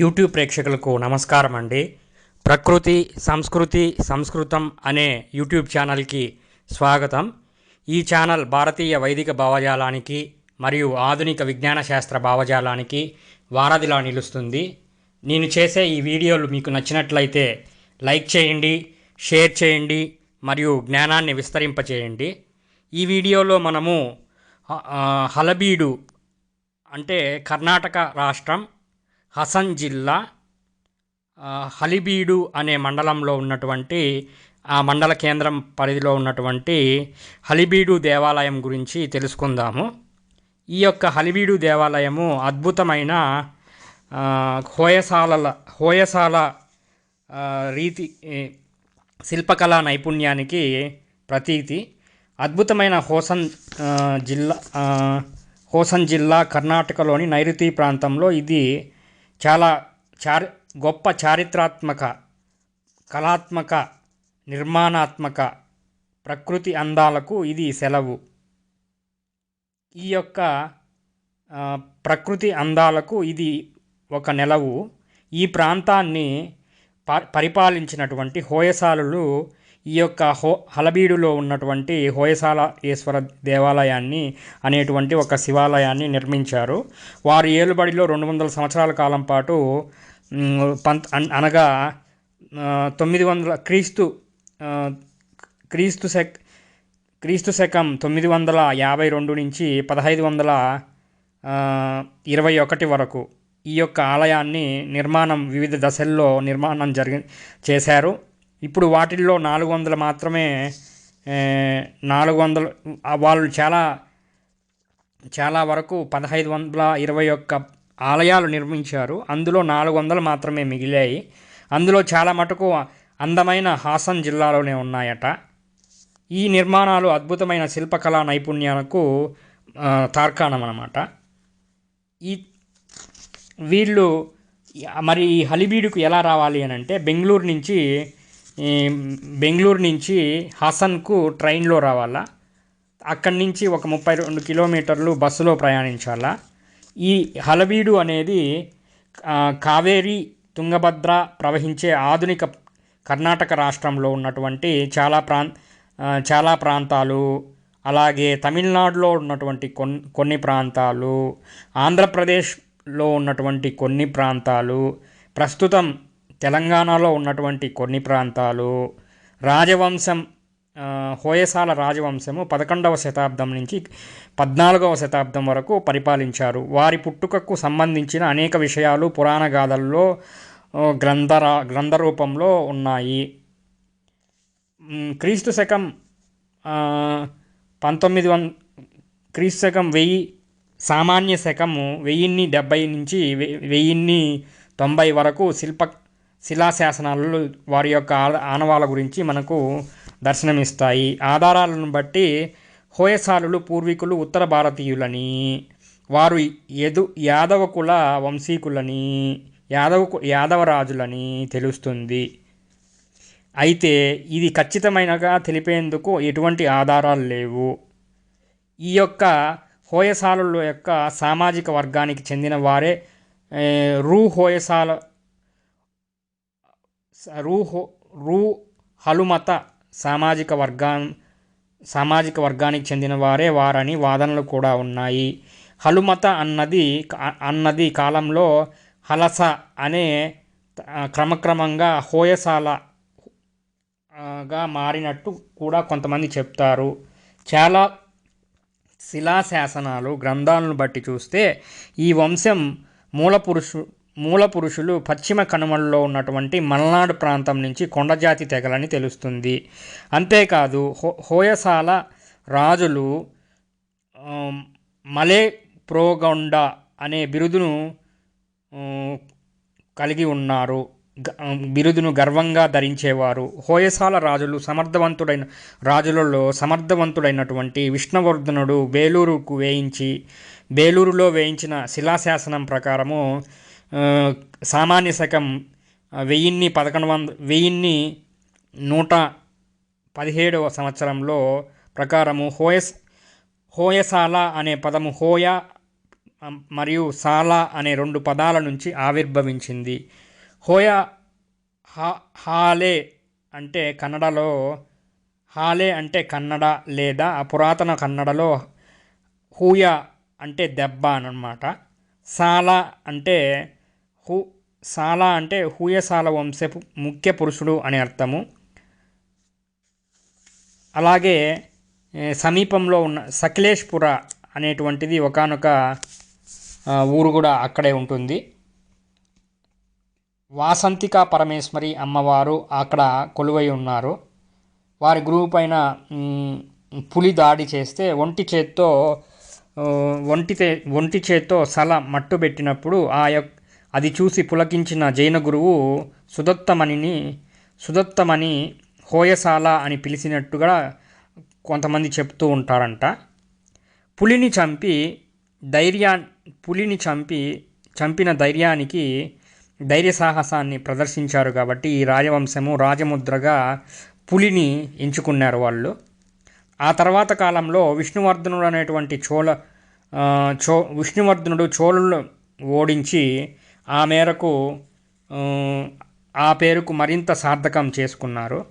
YouTube ప్రేక్షకులకు నమస్కారం అండి ప్రకృతి సంస్కృతి సంస్కృతం అనే యూట్యూబ్ ఛానల్కి స్వాగతం. ఈ ఛానల్ భారతీయ వైదిక భావజాలానికి మరియు ఆధునిక విజ్ఞాన శాస్త్ర భావజాలానికి వారధిలా నిలుస్తుంది. నేను చేసే ఈ వీడియోలు మీకు నచ్చినట్లయితే లైక్ చేయండి షేర్ చేయండి మరియు జ్ఞానాన్ని విస్తరింపచేయండి. ఈ వీడియోలో మనము హలబీడు అంటే కర్ణాటక రాష్ట్రం హసన్ జిల్లా హలిబీడు అనే మండలంలో ఉన్నటువంటి ఆ మండల కేంద్రం పరిధిలో ఉన్నటువంటి హలిబీడు దేవాలయం గురించి తెలుసుకుందాము. ఈ యొక్క హలిబీడు దేవాలయము అద్భుతమైన హోయసాలల హోయసాల రీతి శిల్పకళా నైపుణ్యానికి ప్రతీతి. అద్భుతమైన హోసన్ జిల్లా హోసన్ జిల్లా కర్ణాటకలోని నైరుతి ప్రాంతంలో ఇది చాలా చారి గొప్ప చారిత్రాత్మక కళాత్మక నిర్మాణాత్మక ప్రకృతి అందాలకు ఇది సెలవు. ఈ యొక్క ప్రకృతి అందాలకు ఇది ఒక నెలవు. ఈ ప్రాంతాన్ని ప పరిపాలించినటువంటి హోయసాలులు ఈ యొక్క హో హలబీడులో ఉన్నటువంటి హోయసాల ఈశ్వర దేవాలయాన్ని అనేటువంటి ఒక శివాలయాన్ని నిర్మించారు. వారు ఏలుబడిలో రెండు వందల సంవత్సరాల కాలం పాటు పంత్ అన్- అనగా తొమ్మిది వందల క్రీస్తు క్రీస్తు శక్ క్రీస్తు శకం తొమ్మిది వందల యాభై రెండు నుంచి పదహైదు వందల ఇరవై ఒకటి వరకు ఈ యొక్క ఆలయాన్ని నిర్మాణం వివిధ దశల్లో నిర్మాణం జరిగి చేశారు. ఇప్పుడు వాటిల్లో నాలుగు వందలు మాత్రమే నాలుగు వందలు వాళ్ళు చాలా చాలా వరకు పదహైదు వందల ఇరవై ఒక్క ఆలయాలు నిర్మించారు. అందులో నాలుగు వందలు మాత్రమే మిగిలాయి. అందులో చాలా మటుకు అందమైన హాసన్ జిల్లాలోనే ఉన్నాయట. ఈ నిర్మాణాలు అద్భుతమైన శిల్పకళా నైపుణ్యాలకు తార్కాణం అన్నమాట ఈ వీళ్ళు మరి ఈ హలిబీడుకు ఎలా రావాలి అని అంటే బెంగళూరు నుంచి బెంగళూరు నుంచి హసన్కు ట్రైన్లో రావాలా? అక్కడి నుంచి ఒక ముప్పై రెండు కిలోమీటర్లు బస్సులో ప్రయాణించాలా? ఈ హలవీడు అనేది కావేరి తుంగభద్ర ప్రవహించే ఆధునిక కర్ణాటక రాష్ట్రంలో ఉన్నటువంటి చాలా ప్రాం చాలా ప్రాంతాలు అలాగే తమిళనాడులో ఉన్నటువంటి కొన్ని కొన్ని ప్రాంతాలు ఆంధ్రప్రదేశ్లో ఉన్నటువంటి కొన్ని ప్రాంతాలు ప్రస్తుతం తెలంగాణలో ఉన్నటువంటి కొన్ని ప్రాంతాలు రాజవంశం హోయసాల రాజవంశము పదకొండవ శతాబ్దం నుంచి పద్నాలుగవ శతాబ్దం వరకు పరిపాలించారు. వారి పుట్టుకకు సంబంధించిన అనేక విషయాలు పురాణ గాథల్లో గ్రంథరా గ్రంథ రూపంలో ఉన్నాయి క్రీస్తు శకం పంతొమ్మిది వం క్రీస్తు శకం వెయ్యి సామాన్య శకము వెయ్యిన్ని డెబ్బై నుంచి వెయ్యిన్ని తొంభై వరకు శిల్ప శిలాశాసనాలు వారి యొక్క ఆనవాల గురించి మనకు దర్శనమిస్తాయి. ఆధారాలను బట్టి హోయసాలులు పూర్వీకులు ఉత్తర భారతీయులని వారు యదు యాదవ కుల వంశీకులని యాదవ యాదవరాజులని తెలుస్తుంది. అయితే ఇది ఖచ్చితమైనగా తెలిపేందుకు ఎటువంటి ఆధారాలు లేవు. ఈ యొక్క హోయసాలుల యొక్క సామాజిక వర్గానికి చెందిన వారే రూ హోయసాల రూహు రూ హో రూ హలుమత సామాజిక వర్గా సామాజిక వర్గానికి చెందిన వారే వారని వాదనలు కూడా ఉన్నాయి. హలుమత అన్నది అన్నది కాలంలో హలస అనే క్రమక్రమంగా హోయసాల గా మారినట్టు కూడా కొంతమంది చెప్తారు. చాలా శిలాశాసనాలు గ్రంథాలను బట్టి చూస్తే ఈ వంశం మూలపురుషు మూల పురుషులు పశ్చిమ కనుమల్లో ఉన్నటువంటి మల్నాడు ప్రాంతం నుంచి కొండజాతి తెగలని తెలుస్తుంది. అంతేకాదు హో హోయసాల రాజులు మలే ప్రోగొండ అనే బిరుదును కలిగి ఉన్నారు. గ- బిరుదును గర్వంగా ధరించేవారు. హోయసాల రాజులు సమర్థవంతుడైన రాజులలో సమర్థవంతుడైనటువంటి విష్ణువర్ధనుడు బేలూరుకు వేయించి బేలూరులో వేయించిన శిలాశాసనం ప్రకారము సామాన్య శకం వెయ్యిన్ని పదకొండు వంద వెయ్యిన్ని నూట పదిహేడవ సంవత్సరంలో ప్రకారము హోయస్ హోయసాల అనే పదము హోయ మరియు సాలా అనే రెండు పదాల నుంచి ఆవిర్భవించింది. హోయ హా హాలే అంటే కన్నడలో హాలే అంటే కన్నడ లేదా పురాతన కన్నడలో హూయ అంటే దెబ్బ అనమాట. సాల అంటే హూ సాల అంటే హూయసాల వంశపు ముఖ్య పురుషుడు అని అర్థము. అలాగే సమీపంలో ఉన్న సకలేష్పుర అనేటువంటిది ఒకానొక ఊరు కూడా అక్కడే ఉంటుంది. వాసంతిక పరమేశ్వరి అమ్మవారు అక్కడ కొలువై ఉన్నారు. వారి గురువు పైన పులి దాడి చేస్తే ఒంటి చేత్తో ఒంటి ఒంటి చేత్తో సల మట్టు పెట్టినప్పుడు ఆ యొక్క అది చూసి పులకించిన జైన గురువు సుదత్తమణిని సుదత్తమణి హోయసాల అని పిలిచినట్టుగా కొంతమంది చెప్తూ ఉంటారంట. పులిని చంపి ధైర్యా పులిని చంపి చంపిన ధైర్యానికి ధైర్య సాహసాన్ని ప్రదర్శించారు కాబట్టి ఈ రాజవంశము రాజముద్రగా పులిని ఎంచుకున్నారు వాళ్ళు. ఆ తర్వాత కాలంలో విష్ణువర్ధనుడు అనేటువంటి చోళ చో విష్ణువర్ధనుడు చోళులు ఓడించి ఆ మేరకు ఆ, పేరుకు మరింత సార్థకం చేసుకున్నారు.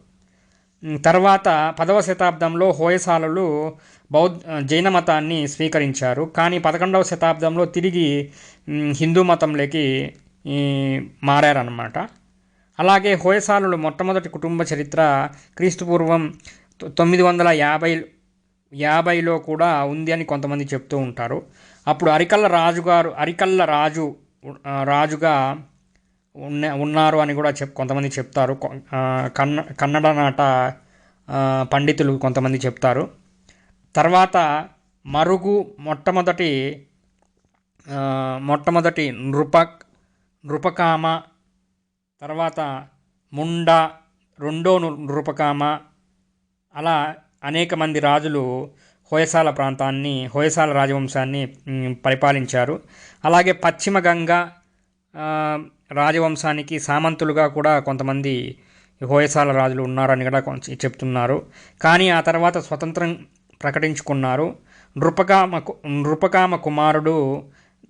తర్వాత పదవ శతాబ్దంలో హోయసాలలు బౌద్ధ జైన మతాన్ని స్వీకరించారు. కానీ పదకొండవ శతాబ్దంలో తిరిగి హిందూ మతంలోకి ఈ, మారారన్నమాట. అలాగే హోయసాలులు మొట్టమొదటి కుటుంబ చరిత్ర క్రీస్తుపూర్వం తొమ్మిది వందల యాభై యాభైలో కూడా ఉంది అని కొంతమంది చెప్తూ ఉంటారు. అప్పుడు అరికల్ల రాజుగారు అరికల్ల రాజు రాజుగా ఉన్న ఉన్నారు అని కూడా చెప్ కొంతమంది చెప్తారు. కొ- కన్న కన్నడ నాట పండితులు కొంతమంది చెప్తారు. తర్వాత మరుగు మొట్టమొదటి మొట్టమొదటి నృప నృపకామ తర్వాత ముండ రెండో నృపకామ అలా అనేక మంది రాజులు హోయసాల ప్రాంతాన్ని హోయసాల రాజవంశాన్ని పరిపాలించారు. అలాగే పశ్చిమ గంగా రాజవంశానికి సామంతులుగా కూడా కొంతమంది హోయసాల రాజులు ఉన్నారని కూడా కొంచెం చెప్తున్నారు. కానీ ఆ తర్వాత స్వతంత్రం ప్రకటించుకున్నారు. నృపకామ కు- నృపకామ కుమారుడు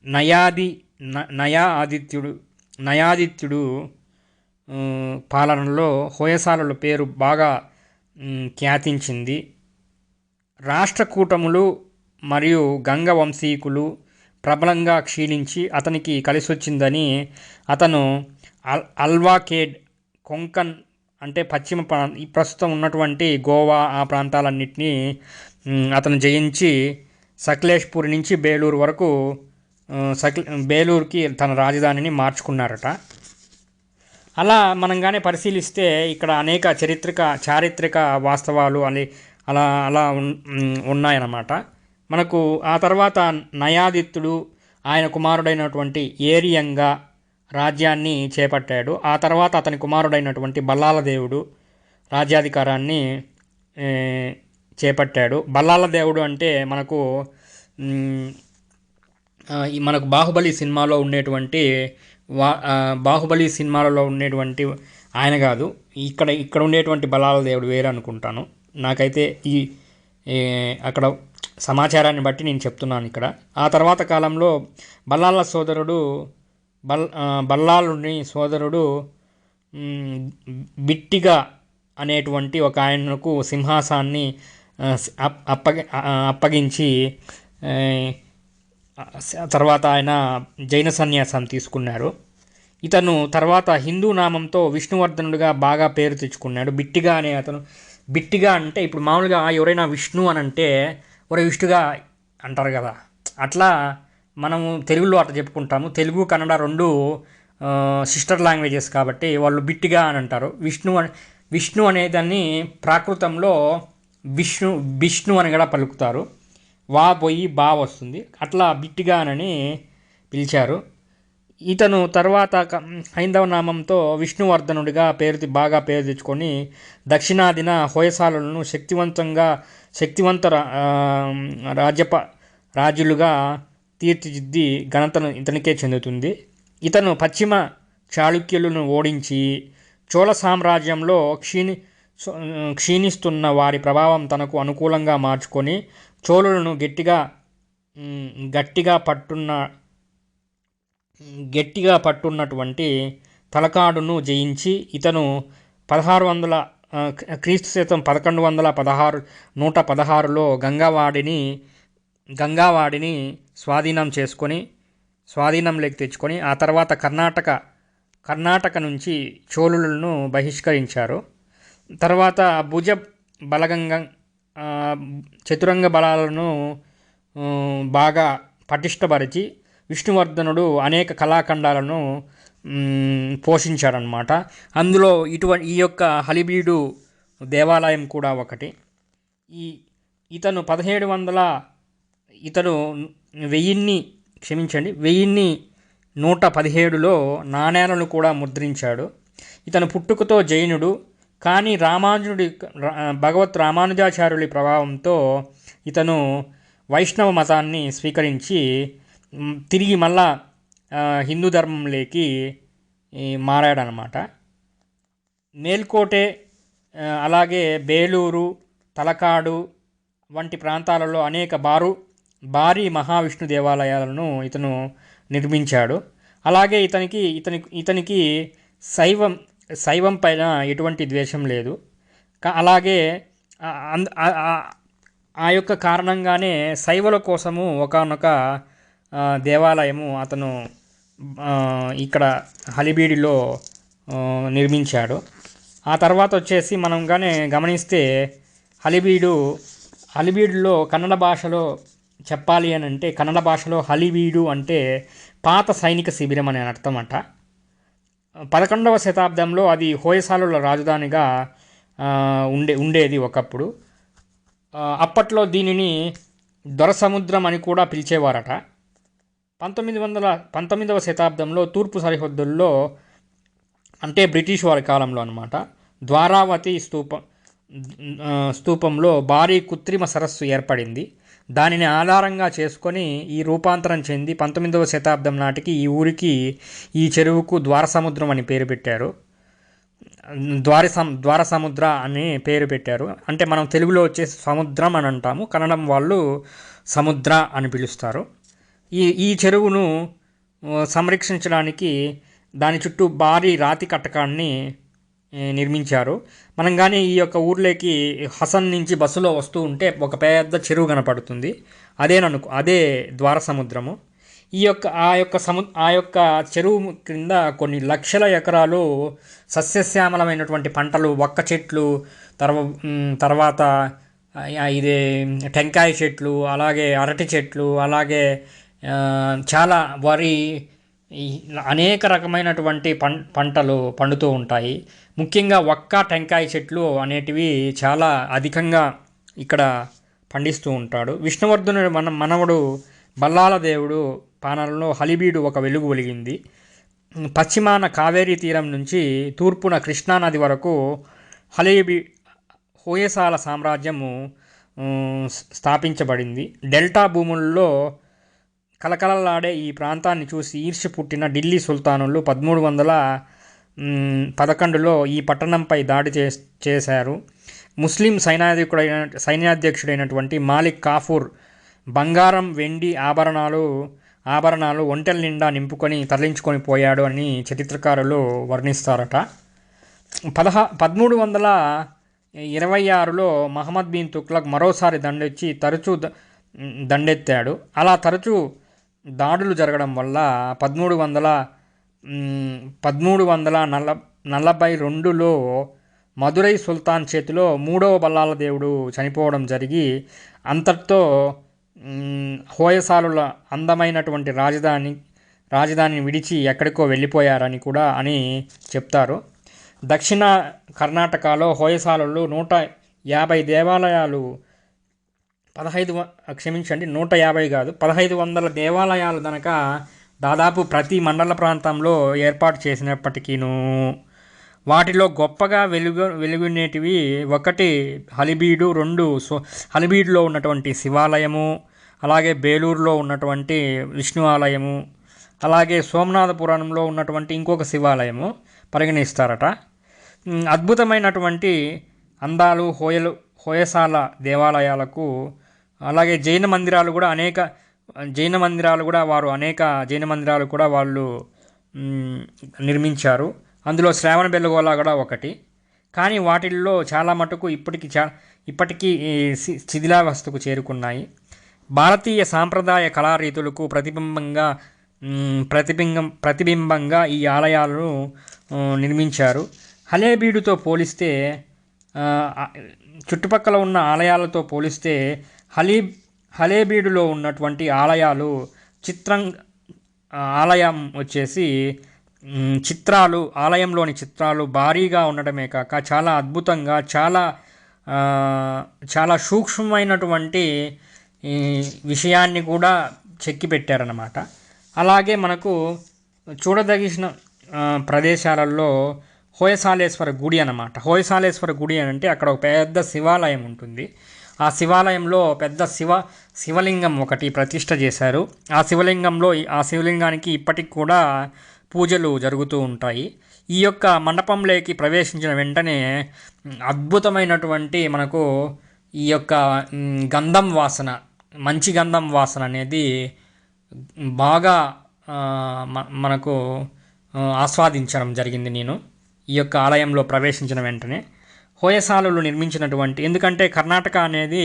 నయాది న- నయా ఆదిత్యుడు నయాదిత్యుడు పాలనలో హోయసాలల పేరు బాగా ఖ్యాతించింది. రాష్ట్రకూటములు మరియు గంగ వంశీకులు ప్రబలంగా క్షీణించి అతనికి కలిసొచ్చిందని అతను అల్ అల్వాకేడ్ కొంకన్ అంటే పశ్చిమ ప్రా ప్రస్తుతం ఉన్నటువంటి గోవా ఆ ప్రాంతాలన్నింటినీ అతను జయించి సకలేష్పూర్ నుంచి బేలూరు వరకు సక్ సకల్ బేలూరుకి తన రాజధానిని మార్చుకున్నారట. అలా మనం కానీ పరిశీలిస్తే ఇక్కడ అనేక చరిత్రక చారిత్రక వాస్తవాలు అనే అలా అలా ఉన్- ఉన్నాయన్నమాట. మనకు ఆ తర్వాత నయాదిత్యుడు ఆయన కుమారుడైనటువంటి ఏరియంగా రాజ్యాన్ని చేపట్టాడు. ఆ తర్వాత అతని కుమారుడైనటువంటి బల్లాల దేవుడు రాజ్యాధికారాన్ని చేపట్టాడు. బల్లాల దేవుడు అంటే మనకు ఈ మనకు బాహుబలి సినిమాలో ఉండేటువంటి వా బాహుబలి సినిమాలలో ఉండేటువంటి ఆయన కాదు. ఇక్కడ ఇక్కడ ఉండేటువంటి బలాల దేవుడు వేరే అనుకుంటాను నాకైతే ఈ అక్కడ సమాచారాన్ని బట్టి నేను చెప్తున్నాను ఇక్కడ. ఆ తర్వాత కాలంలో బల్లాల సోదరుడు బల్ బల్లాలుని సోదరుడు బిట్టిగా అనేటువంటి ఒక ఆయనకు సింహాసాన్ని అప్పగ అప్పగి అప్పగించి తర్వాత ఆయన జైన సన్యాసం తీసుకున్నారు ఇతను తర్వాత హిందూ నామంతో విష్ణువర్ధనుడిగా బాగా పేరు తెచ్చుకున్నాడు. బిట్టిగా అనే అతను బిట్టిగా అంటే ఇప్పుడు మామూలుగా ఎవరైనా విష్ణు అని అంటే ఒరే విష్ణుగా అంటారు కదా. అట్లా మనము తెలుగులో అట్లా చెప్పుకుంటాము. తెలుగు కన్నడ రెండు సిస్టర్ లాంగ్వేజెస్ కాబట్టి వాళ్ళు బిట్టిగా అని అంటారు. విష్ణు అని విష్ణు అనేదాన్ని ప్రాకృతంలో విష్ణు విష్ణు అని కూడా పలుకుతారు. వా పోయి బా వస్తుంది. అట్లా బిట్టిగా అని పిలిచారు. ఇతను తర్వాత హైందవ నామంతో విష్ణువర్ధనుడిగా పేరు బాగా పేరు తెచ్చుకొని దక్షిణాదిన హోయసాలను శక్తివంతంగా శక్తివంత రా- రాజ్యప రాజులుగా తీర్చిదిద్ది ఘనతను ఇతనికే చెందుతుంది. ఇతను పశ్చిమ చాళుక్యులను ఓడించి చోళ సామ్రాజ్యంలో క్షీణి సో- క్షీణిస్తున్న వారి ప్రభావం తనకు అనుకూలంగా మార్చుకొని చోళులను గట్టిగా గట్టిగా పట్టున్న గట్టిగా పట్టున్నటువంటి తలకాడును జయించి ఇతను పదహారు వందల క్రీస్తు శతం పదకొండు వందల పదహారు నూట పదహారులో గంగావాడిని గంగావాడిని స్వాధీనం చేసుకొని స్వాధీనంలోకి తెచ్చుకొని ఆ తర్వాత కర్ణాటక కర్ణాటక నుంచి చోళులను బహిష్కరించారు. తర్వాత భుజ బలగంగ చతురంగ బలాలను బాగా పటిష్టపరిచి విష్ణువర్ధనుడు అనేక కళాఖండాలను మ్, పోషించాడనమాట అందులో ఇటువంటి ఈ యొక్క హలిబీడు దేవాలయం కూడా ఒకటి. ఈ ఇతను పదిహేడు వందల ఇతను వెయ్యిన్ని క్షమించండి వెయ్యిన్ని నూట పదిహేడులో నాణేలను కూడా ముద్రించాడు. ఇతను పుట్టుకతో జైనుడు కానీ రామానుజుడి రా- భగవత్ రామానుజాచార్యుడి ప్రభావంతో ఇతను వైష్ణవ మతాన్ని స్వీకరించి తిరిగి మళ్ళా హిందూ ధర్మంలోకి మారాడనమాట మేల్కోటే అలాగే బేలూరు తలకాడు వంటి ప్రాంతాలలో అనేక బారు భారీ మహావిష్ణు దేవాలయాలను ఇతను నిర్మించాడు. అలాగే ఇతనికి ఇతని ఇతనికి శైవం శైవం పైన ఎటువంటి ద్వేషం లేదు. అలాగే అంద- ఆ- ఆ యొక్క కారణంగానే శైవుల కోసము ఒకనొక దేవాలయము అతను ఇక్కడ హలిబీడిలో నిర్మించాడు. ఆ తర్వాత వచ్చేసి మనం కానీ గమనిస్తే హలిబీడు హలిబీడులో కన్నడ భాషలో చెప్పాలి అని అంటే కన్నడ భాషలో హలిబీడు అంటే పాత సైనిక శిబిరం అనే అర్థం అంట పదకొండవ శతాబ్దంలో అది హోయసాలుల రాజధానిగా ఉండే ఉండేది ఒకప్పుడు. అప్పట్లో దీనిని దొరసముద్రం అని కూడా పిలిచేవారట. పంతొమ్మిది వందల పంతొమ్మిదవ శతాబ్దంలో తూర్పు సరిహద్దుల్లో అంటే బ్రిటిష్ వారి కాలంలో అనమాట ద్వారావతి స్తూపం స్థూపంలో స్తూపంలో భారీ కృత్రిమ సరస్సు ఏర్పడింది. దానిని ఆధారంగా చేసుకొని ఈ రూపాంతరం చెంది పంతొమ్మిదవ శతాబ్దం నాటికి ఈ ఊరికి ఈ చెరువుకు ద్వారసముద్రం అని పేరు పెట్టారు. ద్వార సం ద్వార సముద్ర అని పేరు పెట్టారు. అంటే మనం తెలుగులో వచ్చేసి సముద్రం అని అంటాము. కన్నడం వాళ్ళు సముద్ర అని పిలుస్తారు. ఈ ఈ చెరువును సంరక్షించడానికి దాని చుట్టూ భారీ రాతి కట్టకాన్ని నిర్మించారు. మనం కానీ ఈ యొక్క ఊర్లోకి హసన్ నుంచి బస్సులో వస్తూ ఉంటే ఒక పెద్ద చెరువు కనపడుతుంది. అదేననుకో అదే ద్వార సముద్రము ఈ యొక్క ఆ యొక్క సము ఆ యొక్క చెరువు క్రింద కొన్ని లక్షల ఎకరాలు సస్యశ్యామలమైనటువంటి పంటలు ఒక్క చెట్లు తర్వ తర్వాత ఇది ఇదే టెంకాయ చెట్లు అలాగే అరటి చెట్లు అలాగే చాలా వరి అనేక రకమైనటువంటి పం పంటలు పండుతూ ఉంటాయి. ముఖ్యంగా ఒక్క టెంకాయ చెట్లు అనేటివి చాలా అధికంగా ఇక్కడ పండిస్తూ ఉంటాడు. విష్ణువర్ధనుడు మన మనవడు బల్లాల దేవుడు పానలలో హలిబీడు ఒక వెలుగు వెలిగింది. పశ్చిమాన కావేరీ తీరం నుంచి తూర్పున కృష్ణానది వరకు హలీబీ హోయసాల సామ్రాజ్యము స్థాపించబడింది. డెల్టా భూముల్లో కలకలలాడే ఈ ప్రాంతాన్ని చూసి ఈర్ష్య పుట్టిన ఢిల్లీ సుల్తానులు పదమూడు వందల పదకొండులో ఈ పట్టణంపై దాడి చే చేశారు. ముస్లిం సైనాధికుడైన సైన్యాధ్యక్షుడైనటువంటి మాలిక్ కాఫూర్ బంగారం వెండి ఆభరణాలు ఆభరణాలు ఒంటెల నిండా నింపుకొని తరలించుకొని పోయాడు అని చరిత్రకారులు వర్ణిస్తారట. పదహా పదమూడు వందల ఇరవై ఆరులో మహమ్మద్ బిన్ తుక్లక్ మరోసారి దండెచ్చి తరచూ దండెత్తాడు. అలా తరచూ దాడులు జరగడం వల్ల పదమూడు వందల పదమూడు వందల నల నలభై రెండులో మదురై సుల్తాన్ చేతిలో మూడవ బల్లాల దేవుడు చనిపోవడం జరిగి అంతటితో హోయసాలుల అందమైనటువంటి రాజధాని రాజధానిని విడిచి ఎక్కడికో వెళ్ళిపోయారని కూడా అని చెప్తారు. దక్షిణ కర్ణాటకలో హోయసాలలో నూట యాభై దేవాలయాలు పదహైదు క్షమించండి నూట యాభై కాదు పదహైదు వందల దేవాలయాలు కనుక దాదాపు ప్రతి మండల ప్రాంతంలో ఏర్పాటు చేసినప్పటికీను వాటిలో గొప్పగా వెలుగు వెలుగునేటివి ఒకటి హలిబీడు రెండు సో హలిబీడులో ఉన్నటువంటి శివాలయము అలాగే బేలూరులో ఉన్నటువంటి విష్ణు ఆలయము అలాగే సోమనాథపురంలో ఉన్నటువంటి ఇంకొక శివాలయము పరిగణిస్తారట. అద్భుతమైనటువంటి అందాలు హోయలు హోయసాల దేవాలయాలకు అలాగే జైన మందిరాలు కూడా అనేక జైన మందిరాలు కూడా వారు అనేక జైన మందిరాలు కూడా వాళ్ళు నిర్మించారు. అందులో శ్రావణ బెల్లగోళ కూడా ఒకటి. కానీ వాటిల్లో చాలా మటుకు ఇప్పటికి చా ఇప్పటికీ శిథిలావస్థకు చేరుకున్నాయి. భారతీయ సాంప్రదాయ కళారీతులకు ప్రతిబింబంగా ప్రతిబింబం ప్రతిబింబంగా ఈ ఆలయాలను నిర్మించారు. హలేబీడుతో పోలిస్తే చుట్టుపక్కల ఉన్న ఆలయాలతో పోలిస్తే హలీ హలేబీడులో ఉన్నటువంటి ఆలయాలు చిత్రం ఆలయం వచ్చేసి చిత్రాలు ఆలయంలోని చిత్రాలు భారీగా ఉండడమే కాక చాలా అద్భుతంగా చాలా చాలా సూక్ష్మమైనటువంటి ఈ విషయాన్ని కూడా చెక్కి పెట్టారన్నమాట అలాగే మనకు చూడదగిన ప్రదేశాలలో హోయసాలేశ్వర గుడి అన్నమాట. హోయసాలేశ్వర గుడి అని అంటే అక్కడ ఒక పెద్ద శివాలయం ఉంటుంది. ఆ శివాలయంలో పెద్ద శివ శివలింగం ఒకటి ప్రతిష్ట చేశారు. ఆ శివలింగంలో ఆ శివలింగానికి ఇప్పటికి కూడా పూజలు జరుగుతూ ఉంటాయి. ఈ యొక్క మండపంలోకి ప్రవేశించిన వెంటనే అద్భుతమైనటువంటి మనకు ఈ యొక్క గంధం వాసన మంచి గంధం వాసన అనేది బాగా మనకు ఆస్వాదించడం జరిగింది నేను. ఈ యొక్క ఆలయంలో ప్రవేశించిన వెంటనే. హోయసాలలు నిర్మించినటువంటి ఎందుకంటే కర్ణాటక అనేది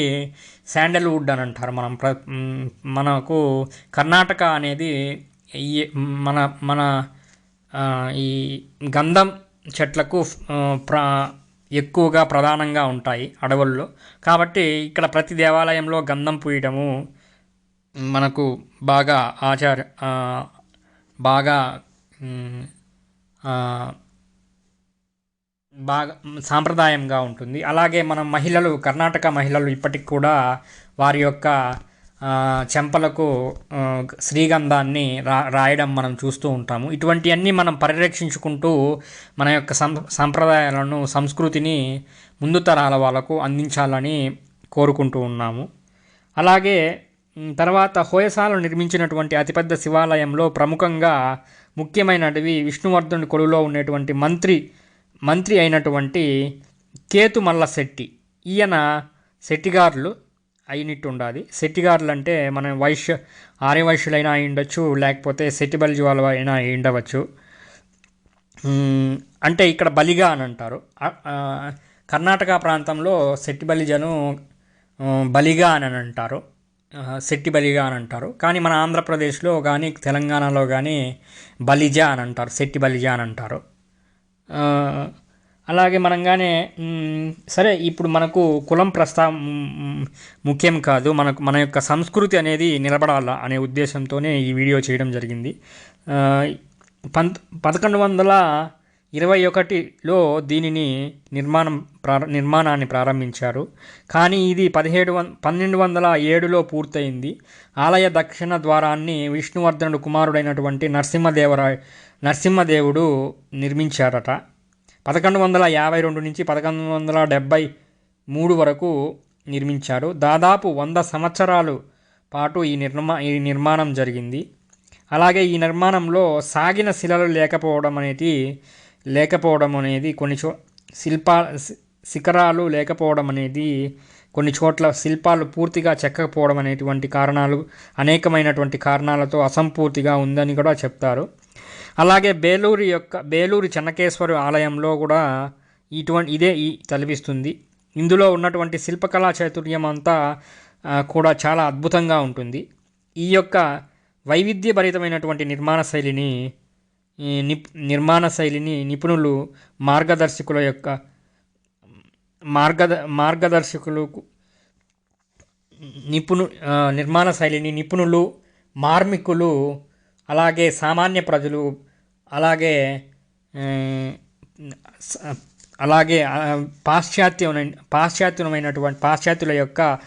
శాండల్వుడ్ అని అంటారు మనం ప్ర మనకు కర్ణాటక అనేది ఈ మన మన ఈ గంధం చెట్లకు ప్రా ప్ర ఎక్కువగా ప్రధానంగా ఉంటాయి అడవుల్లో. కాబట్టి ఇక్కడ ప్రతి దేవాలయంలో గంధం పూయటము మనకు బాగా ఆచార బాగా బాగా సాంప్రదాయంగా ఉంటుంది. అలాగే మనం మహిళలు కర్ణాటక మహిళలు ఇప్పటికి కూడా వారి యొక్క చెంపలకు శ్రీగంధాన్ని రా రాయడం మనం చూస్తూ ఉంటాము. ఇటువంటివన్నీ మనం పరిరక్షించుకుంటూ మన యొక్క సం సంప్రదాయాలను సంస్కృతిని ముందు తరాల వాళ్ళకు అందించాలని కోరుకుంటూ ఉన్నాము. అలాగే తర్వాత హోయసాలు నిర్మించినటువంటి అతిపెద్ద శివాలయంలో ప్రముఖంగా ముఖ్యమైనటివి విష్ణువర్ధనుడి కొలువులో ఉండేటువంటి మంత్రి మంత్రి అయినటువంటి కేతుమల్ల శెట్టి. ఈయన శెట్టిగారులు అయినట్టు ఉండాలి శెట్టిగారులు అంటే మన వైశ్య ఆర్యవైశ్యులైనా అయి ఉండొచ్చు లేకపోతే శెట్టిబల్జి వాళ్ళు అయినా అయి ఉండవచ్చు. అంటే ఇక్కడ బలిగా అని అంటారు. కర్ణాటక ప్రాంతంలో శెట్టి బలిజను బలిగా అని అంటారు. శెట్టి బలిగా అని అంటారు. కానీ మన ఆంధ్రప్రదేశ్లో కానీ తెలంగాణలో కానీ బలిజ అని అంటారు శెట్టి బలిజ అని అంటారు. అలాగే మనంగానే సరే ఇప్పుడు మనకు కులం ప్రస్తావం ముఖ్యం కాదు. మనకు మన యొక్క సంస్కృతి అనేది నిలబడాలా అనే ఉద్దేశంతోనే ఈ వీడియో చేయడం జరిగింది. పం పదకొండు వందల ఇరవై ఒకటిలో దీనిని నిర్మాణం ప్రార నిర్మాణాన్ని ప్రారంభించారు. కానీ ఇది పదిహేడు వం పన్నెండు వందల ఏడులో పూర్తయింది. ఆలయ దక్షిణ ద్వారాన్ని విష్ణువర్ధనుడు కుమారుడైనటువంటి నరసింహదేవరాయ నరసింహదేవుడు నిర్మించారట. పదకొండు వందల యాభై రెండు నుంచి పదకొండు వందల డెబ్భై మూడు వరకు నిర్మించారు. దాదాపు వంద సంవత్సరాలు పాటు ఈ నిర్మా ఈ నిర్మాణం జరిగింది. అలాగే ఈ నిర్మాణంలో సాగిన శిలలు లేకపోవడం అనేది లేకపోవడం అనేది కొన్ని చో శిల్పా శిఖరాలు లేకపోవడం అనేది కొన్ని చోట్ల శిల్పాలు పూర్తిగా చెక్కకపోవడం అనేటువంటి కారణాలు అనేకమైనటువంటి కారణాలతో అసంపూర్తిగా ఉందని కూడా చెప్తారు. అలాగే బేలూరు యొక్క బేలూరు చెన్నకేశ్వర ఆలయంలో కూడా ఇటువంటి ఇదే ఈ తలపిస్తుంది. ఇందులో ఉన్నటువంటి శిల్పకళా చైతుర్యం అంతా కూడా చాలా అద్భుతంగా ఉంటుంది. ఈ యొక్క వైవిధ్యభరితమైనటువంటి నిర్మాణ శైలిని నిప్ నిర్మాణ శైలిని నిపుణులు మార్గదర్శకుల యొక్క మార్గద మార్గదర్శకులకు నిపుణు నిర్మాణ శైలిని నిపుణులు మార్మికులు అలాగే సామాన్య ప్రజలు అలాగే అలాగే పాశ్చాత్యం పాశ్చాత్య పాశ్చాత్యమైనటువంటి పాశ్చాత్యుల యొక్క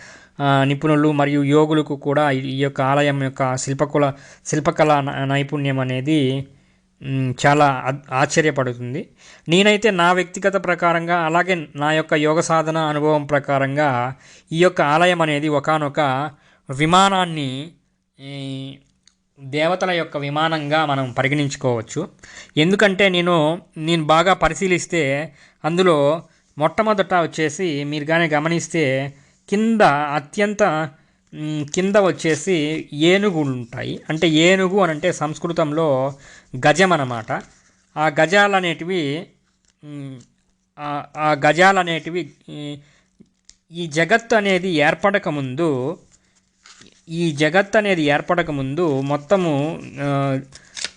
నిపుణులు మరియు యోగులకు కూడా ఈ యొక్క ఆలయం యొక్క శిల్పకుల శిల్పకళ న- నైపుణ్యం అనేది చాలా ఆశ్చర్యపడుతుంది. నేనైతే నా వ్యక్తిగత ప్రకారంగా అలాగే నా యొక్క యోగ సాధన అనుభవం ప్రకారంగా ఈ యొక్క ఆలయం అనేది ఒకానొక విమానాన్ని ఈ, దేవతల యొక్క విమానంగా మనం పరిగణించుకోవచ్చు. ఎందుకంటే నేను నేను బాగా పరిశీలిస్తే అందులో మొట్టమొదట వచ్చేసి మీరు కానీ గమనిస్తే కింద అత్యంత కింద వచ్చేసి ఏనుగులు ఉంటాయి. అంటే ఏనుగు అని అంటే సంస్కృతంలో గజం అన్నమాట ఆ గజాలు అనేటివి ఆ- గజాలు అనేటివి ఈ, జగత్తు అనేది ఏర్పడక ముందు ఈ జగత్ అనేది ఏర్పడక ముందు మొత్తము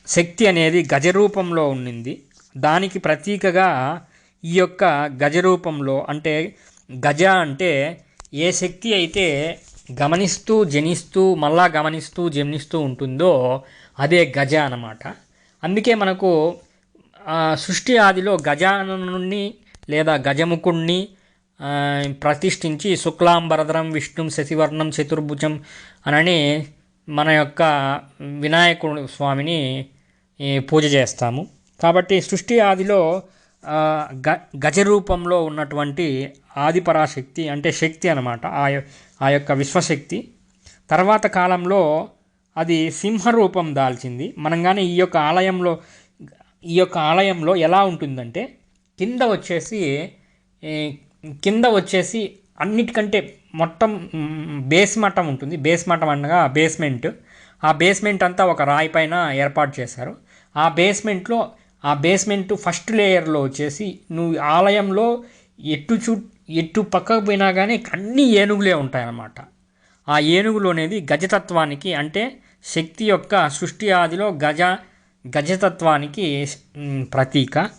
శక్తి అనేది గజ రూపంలో ఉండింది. దానికి ప్రతీకగా ఈ యొక్క గజ రూపంలో అంటే గజ అంటే ఏ శక్తి అయితే గమనిస్తూ జనిస్తూ మళ్ళా గమనిస్తూ జనిస్తూ ఉంటుందో అదే గజ అన్నమాట. అందుకే మనకు సృష్టి ఆదిలో గజాననుణ్ణి లేదా గజముఖుణ్ణి ఆ, ప్రతిష్ఠించి శుక్లాంబరధరం విష్ణుం శశివర్ణం చతుర్భుజం అనని మన యొక్క వినాయకుడు స్వామిని పూజ చేస్తాము. కాబట్టి సృష్టి ఆదిలో గ గజ రూపంలో ఉన్నటువంటి ఆదిపరాశక్తి అంటే శక్తి అనమాట ఆ ఆ యొక్క విశ్వశక్తి. తర్వాత కాలంలో అది సింహ రూపం దాల్చింది. మనం కానీ ఈ యొక్క ఆలయంలో ఈ యొక్క ఆలయంలో ఎలా ఉంటుందంటే కింద వచ్చేసి కింద వచ్చేసి అన్నిటికంటే మొత్తం బేస్ మట్టం ఉంటుంది. బేస్ మట్టం అనగా బేస్మెంట్. ఆ బేస్మెంట్ అంతా ఒక రాయి పైన ఏర్పాటు చేశారు. ఆ బేస్మెంట్లో ఆ బేస్మెంట్ ఫస్ట్ లేయర్లో వచ్చేసి నువ్వు ఆలయంలో ఎటు చూ ఎటు పక్కకు పోయినా కానీ అన్ని ఏనుగులే ఉంటాయన్నమాట. ఆ ఏనుగులు అనేది గజతత్వానికి అంటే శక్తి యొక్క సృష్టి ఆదిలో గజ గజతత్వానికి ప్రతీక.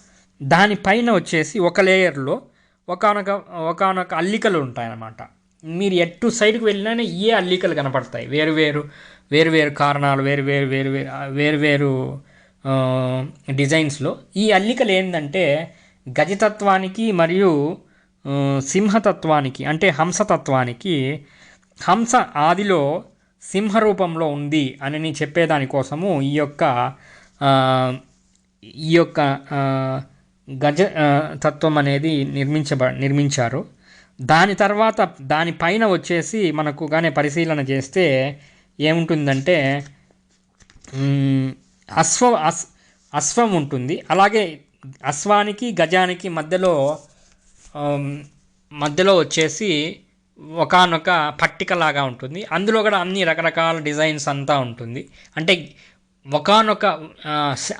దానిపైన వచ్చేసి ఒక లేయర్లో ఒకనొక ఒకనొక అల్లికలు ఉంటాయన్నమాట. మీరు ఎటు సైడ్కి వెళ్ళినా ఏ అల్లికలు కనపడతాయి. వేరు వేరు వేరు వేరు కారణాలు వేరు వేరు వేరు వేరు వేరు వేరు డిజైన్స్లో ఈ అల్లికలు ఏంటంటే గజతత్వానికి మరియు సింహతత్వానికి అంటే హంసతత్వానికి హంస ఆదిలో సింహ రూపంలో ఉంది అని నేను చెప్పేదానికోసము ఈ యొక్క ఈ యొక్క గజ తత్వం అనేది నిర్మించబ నిర్మించారు. దాని తర్వాత దానిపైన వచ్చేసి మనకు కానీ పరిశీలన చేస్తే ఏముంటుందంటే అశ్వ అస్ అశ్వం ఉంటుంది. అలాగే అశ్వానికి గజానికి మధ్యలో మధ్యలో వచ్చేసి ఒకానొక పట్టిక లాగా ఉంటుంది. అందులో కూడా అన్ని రకరకాల డిజైన్స్ అంతా ఉంటుంది. అంటే ఒకానొక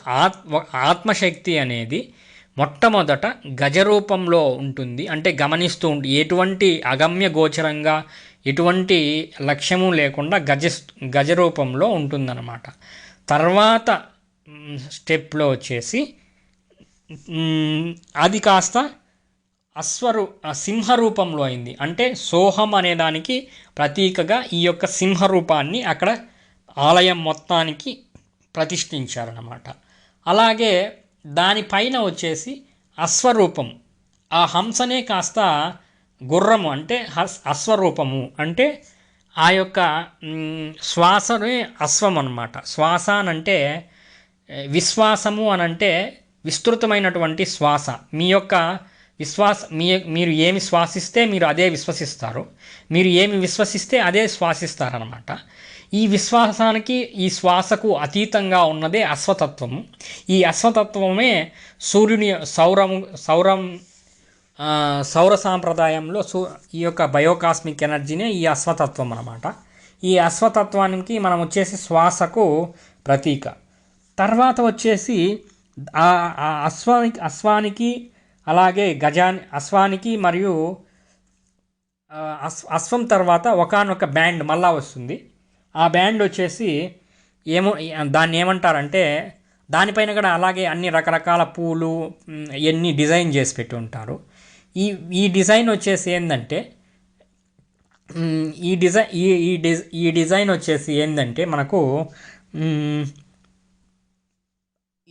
ఆత్మ ఆత్మశక్తి అనేది మొట్టమొదట గజ రూపంలో ఉంటుంది. అంటే గమనిస్తూ ఉంటుంది ఎటువంటి అగమ్య గోచరంగా ఎటువంటి లక్ష్యము లేకుండా గజ గజ రూపంలో ఉంటుందన్నమాట. తర్వాత స్టెప్లో వచ్చేసి అది కాస్త అశ్వరూ సింహ రూపంలో అయింది. అంటే సోహం అనే దానికి ప్రతీకగా ఈ యొక్క సింహ రూపాన్ని అక్కడ ఆలయం మొత్తానికి ప్రతిష్ఠించారన్నమాట. అలాగే దానిపైన వచ్చేసి అశ్వరూపం. ఆ హంసనే కాస్త గుర్రము అంటే హస్ అశ్వరూపము అంటే ఆ యొక్క శ్వాసనే అశ్వం అనమాట శ్వాస అనంటే విశ్వాసము విశ్వాసము అనంటే విస్తృతమైనటువంటి శ్వాస. మీ యొక్క విశ్వాస మీ మీరు ఏమి శ్వాసిస్తే మీరు అదే విశ్వసిస్తారు. మీరు ఏమి విశ్వసిస్తే అదే శ్వాసిస్తారనమాట ఈ విశ్వాసానికి ఈ శ్వాసకు అతీతంగా ఉన్నదే అశ్వతత్వము ఈ అశ్వతత్వమే సూర్యుని సౌరము సౌరం సౌర సాంప్రదాయంలో సూ ఈ యొక్క బయోకాస్మిక్ ఎనర్జీనే ఈ అశ్వతత్వం అనమాట ఈ అశ్వతత్వానికి మనం వచ్చేసి శ్వాసకు ప్రతీక. తర్వాత వచ్చేసి ఆ అశ్వానికి అశ్వానికి అలాగే గజాని అశ్వానికి మరియు అశ్వం తర్వాత ఒకానొక బ్యాండ్ మళ్ళా వస్తుంది. ఆ బ్యాండ్ వచ్చేసి ఏమో దాన్ని ఏమంటారంటే దానిపైన కూడా అలాగే అన్ని రకరకాల పూలు ఇవన్నీ డిజైన్ చేసి పెట్టి ఉంటారు. ఈ ఈ డిజైన్ వచ్చేసి ఏంటంటే ఈ డిజైన్ ఈ ఈ డిజ్ ఈ డిజైన్ వచ్చేసి ఏంటంటే మనకు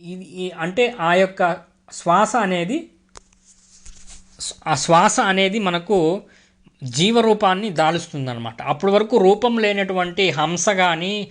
ఇది అంటే ఆ యొక్క శ్వాస అనేది ఆ శ్వాస అనేది మనకు జీవరూపాన్ని దాలుస్తుందనమాట అప్పటి వరకు రూపం లేనటువంటి హంస కానీ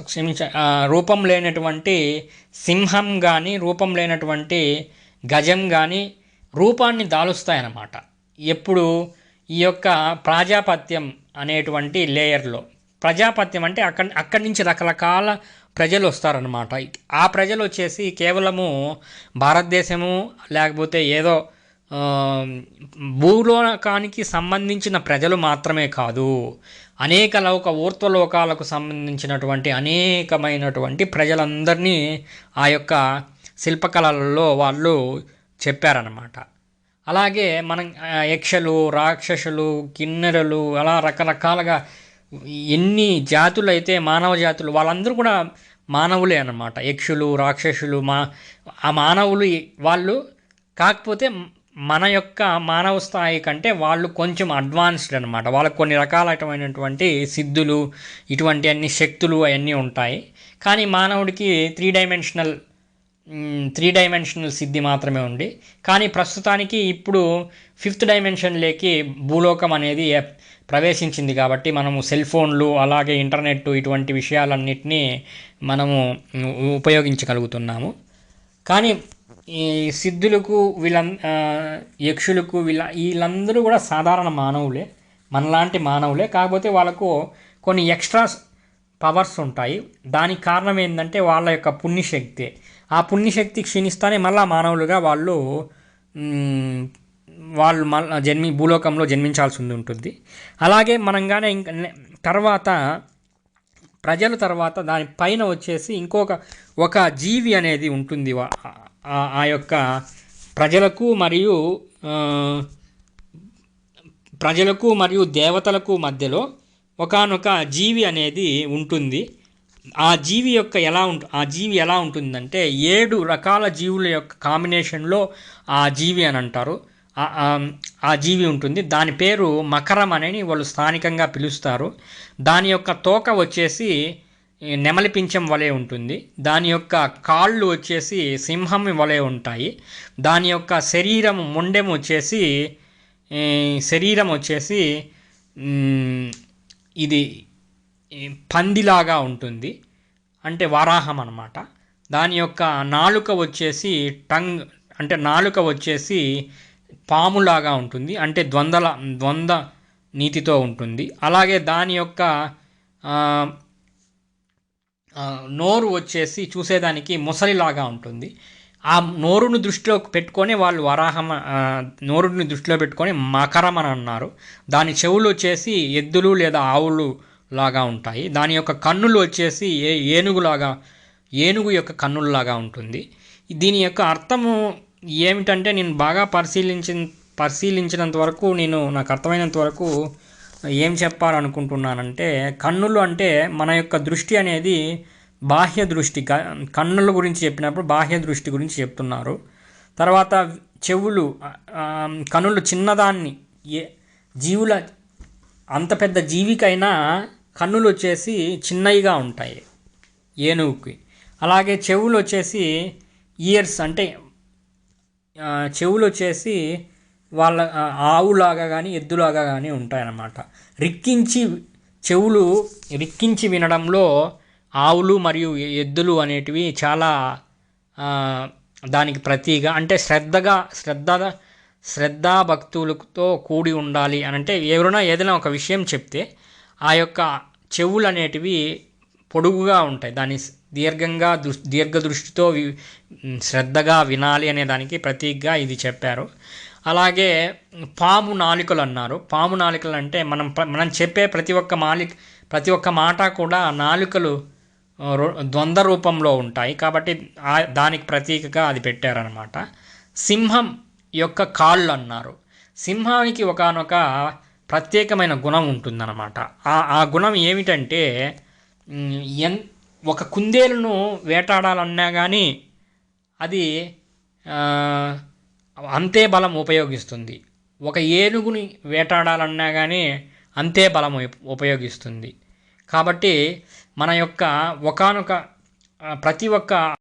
క్షమించ రూపం లేనటువంటి సింహం కానీ రూపం లేనటువంటి గజం కానీ రూపాన్ని దాలుస్తాయన్నమాట. ఎప్పుడు? ఈ యొక్క ప్రాజాపత్యం అనేటువంటి లేయర్లో. ప్రజాపత్యం అంటే అక్కడ అక్కడి నుంచి రకరకాల ప్రజలు వస్తారనమాట ఆ ప్రజలు వచ్చేసి కేవలము భారతదేశము లేకపోతే ఏదో భూలోకానికి సంబంధించిన ప్రజలు మాత్రమే కాదు అనేక లోక ఊర్ధ్వలోకాలకు సంబంధించినటువంటి అనేకమైనటువంటి ప్రజలందరినీ ఆ యొక్క శిల్పకళలలో వాళ్ళు చెప్పారన్నమాట. అలాగే మనం యక్షలు రాక్షసులు కిన్నెరలు అలా రకరకాలుగా ఎన్ని జాతులు అయితే మానవ జాతులు వాళ్ళందరూ కూడా మానవులే అనమాట యక్షులు రాక్షసులు మా ఆ మానవులు వాళ్ళు కాకపోతే మన యొక్క మానవ స్థాయి కంటే వాళ్ళు కొంచెం అడ్వాన్స్డ్ అనమాట వాళ్ళకు కొన్ని రకాలైనటువంటి సిద్ధులు ఇటువంటి అన్ని శక్తులు అవన్నీ ఉంటాయి. కానీ మానవుడికి త్రీ డైమెన్షనల్ త్రీ డైమెన్షనల్ సిద్ధి మాత్రమే ఉంది. కానీ ప్రస్తుతానికి ఇప్పుడు ఫిఫ్త్ డైమెన్షన్లోకి భూలోకం అనేది ప్రవేశించింది కాబట్టి మనము సెల్ ఫోన్లు అలాగే ఇంటర్నెట్ ఇటువంటి విషయాలన్నిటినీ మనము ఉపయోగించగలుగుతున్నాము. కానీ ఈ సిద్ధులకు వీళ్ళ యక్షులకు వీళ్ళ వీళ్ళందరూ కూడా సాధారణ మానవులే మనలాంటి మానవులే. కాకపోతే వాళ్ళకు కొన్ని ఎక్స్ట్రా పవర్స్ ఉంటాయి. దానికి కారణం ఏంటంటే వాళ్ళ యొక్క పుణ్యశక్తి. ఆ పుణ్యశక్తి క్షీణిస్తానే మళ్ళీ మానవులుగా వాళ్ళు వాళ్ళు మళ్ళీ జన్మి భూలోకంలో జన్మించాల్సి ఉంటుంది. అలాగే మనంగానే ఇంకా తర్వాత ప్రజల తర్వాత దాని పైన వచ్చేసి ఇంకొక ఒక జీవి అనేది ఉంటుంది. ఆ- యొక్క ప్రజలకు మరియు ప్రజలకు మరియు దేవతలకు మధ్యలో ఒకానొక జీవి అనేది ఉంటుంది. ఆ జీవి యొక్క ఎలా ఉంటు ఆ జీవి ఎలా ఉంటుందంటే ఏడు రకాల జీవుల యొక్క కాంబినేషన్లో ఆ జీవి అని అంటారు. ఆ- జీవి ఉంటుంది. దాని పేరు మకరం అని వాళ్ళు స్థానికంగా పిలుస్తారు. దాని యొక్క తోక వచ్చేసి నెమలి పింఛం వలె ఉంటుంది. దాని యొక్క కాళ్ళు వచ్చేసి సింహం వలె ఉంటాయి. దాని యొక్క శరీరం ముండెం వచ్చేసి శరీరం వచ్చేసి ఇది పందిలాగా ఉంటుంది. అంటే వరాహం అనమాట దాని యొక్క నాలుక వచ్చేసి టంగ్ అంటే నాలుక వచ్చేసి పాములాగా ఉంటుంది. అంటే ద్వంద్వల ద్వంద్వ నీతితో ఉంటుంది. అలాగే దాని యొక్క నోరు వచ్చేసి చూసేదానికి ముసలిలాగా ఉంటుంది. ఆ నోరును దృష్టిలో పెట్టుకొని వాళ్ళు వరాహం నోరుని దృష్టిలో పెట్టుకొని మకరం అని అన్నారు. దాని చెవులు వచ్చేసి ఎద్దులు లేదా ఆవులు లాగా ఉంటాయి. దాని యొక్క కన్నులు వచ్చేసి ఏ ఏనుగులాగా ఏనుగు యొక్క కన్నుల్లాగా ఉంటుంది. దీని యొక్క అర్థము ఏమిటంటే నేను బాగా పరిశీలించిన పరిశీలించినంత వరకు నేను నాకు అర్థమైనంత వరకు ఏం చెప్పాలనుకుంటున్నానంటే కన్నులు అంటే మన యొక్క దృష్టి అనేది బాహ్య దృష్టి. కన్నుల గురించి చెప్పినప్పుడు బాహ్య దృష్టి గురించి చెప్తున్నారు. తర్వాత చెవులు కన్నులు చిన్నదాన్ని ఏ జీవుల అంత పెద్ద జీవికైనా కన్నులు వచ్చేసి చిన్నవిగా ఉంటాయి ఏనుగుకి. అలాగే చెవులు వచ్చేసి ఇయర్స్ అంటే చెవులు వచ్చేసి వాళ్ళ ఆవులాగా కానీ ఎద్దులాగా కానీ ఉంటాయన్నమాట. రిక్కించి చెవులు రిక్కించి వినడంలో ఆవులు మరియు ఎద్దులు అనేటివి చాలా దానికి ప్రతీగా అంటే శ్రద్ధగా శ్రద్ధ శ్రద్ధా భక్తులతో కూడి ఉండాలి అని అంటే ఎవరైనా ఏదైనా ఒక విషయం చెప్తే ఆ యొక్క చెవులు అనేటివి పొడుగుగా ఉంటాయి. దాన్ని దీర్ఘంగా దృ దీర్ఘ దృష్టితో వి- శ్రద్ధగా వినాలి అనే దానికి ప్రతీకగా ఇది చెప్పారు. అలాగే పాము నాలుకలు అన్నారు. పాము నాలుకలు అంటే మనం మనం చెప్పే ప్రతి ఒక్క మాలిక ప్రతి ఒక్క మాట కూడా నాలుకలు ద్వంద్వ రూపంలో ఉంటాయి. కాబట్టి దానికి ప్రతీకగా అది పెట్టారనమాట సింహం యొక్క కాళ్ళు అన్నారు. సింహానికి ఒకానొక ప్రత్యేకమైన గుణం ఉంటుందన్నమాట. ఆ ఆ గుణం ఏమిటంటే ఎన్ ఒక కుందేలును వేటాడాలన్నా కానీ అది అంతే బలం ఉపయోగిస్తుంది. ఒక ఏనుగుని వేటాడాలన్నా కానీ అంతే బలం ఉపయోగిస్తుంది. కాబట్టి మన యొక్క ఒకానొక ప్రతి ఒక్క